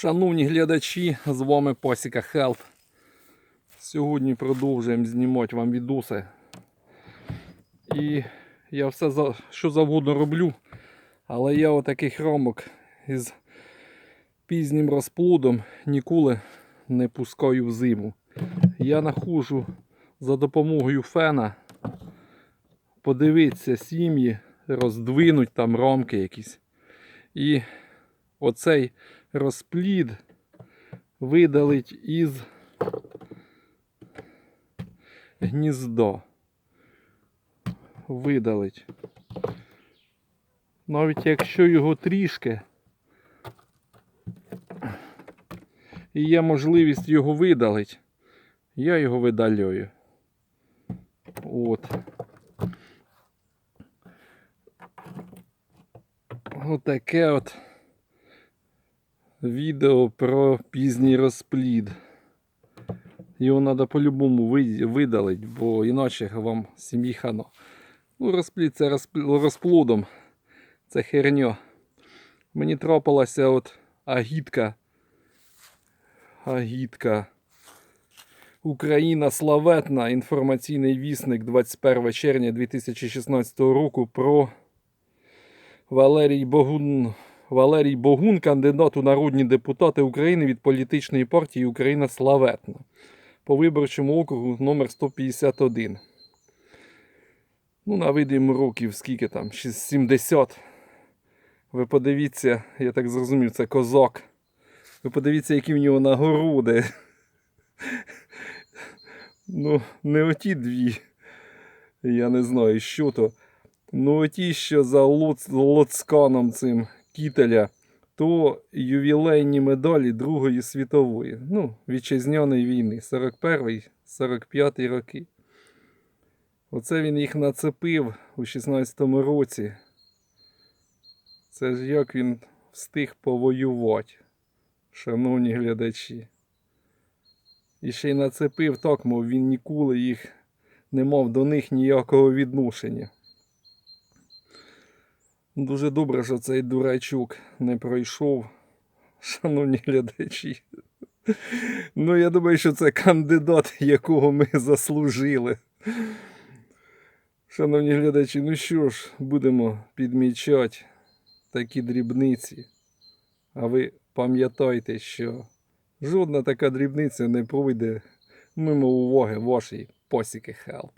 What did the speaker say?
Шановні глядачі, з вами Пасіка Хелп. Сьогодні продовжуємо знімати вам відоси. І я все за, що завгодно роблю, але я отаких рамок із пізнім розплодом ніколи не пускаю в зиму. Я нахожу за допомогою фена подивитися сім'ї, роздвинуть там рамки якісь. І оцей розплід видалить із гніздо. Видалить. Навіть якщо його трішки і є можливість його видалити, я його видаляю. От. Отаке от відео про пізній розплід. Його треба по-любому ви- видалити, бо іначе вам сім'ї хано. Ну, розплід це розпл- розплодом. Це херня. Мені трапилася от агітка. Агітка. Україна славетна. Інформаційний вісник 21 червня 2016 року про Валерій Богун. Валерій Богун, кандидат у народні депутати України від політичної партії Україна Славетна по виборчому округу номер 151. Ну, на вид років скільки там? 70. Ви подивіться, я так зрозумів, це козак. Ви подивіться, які в нього нагороди. Ну, не оті дві. Я не знаю, що то. Ну, оті, що за лоц, лоцканом цим кітеля, то ювілейні медалі Другої світової. Ну, вітчизняної війни, 41-45 роки. Оце він їх нацепив у 16-му році. Це ж як він встиг повоювати, шановні глядачі. І ще й нацепив так, мов він ніколи їх не мав до них ніякого відношення. Дуже добре, що цей дурачок не пройшов, шановні глядачі. Ну, я думаю, що це кандидат, якого ми заслужили. Шановні глядачі, ну що ж, будемо підмічати такі дрібниці. А ви пам'ятайте, що жодна така дрібниця не пройде мимо уваги вашої посіки Хелп.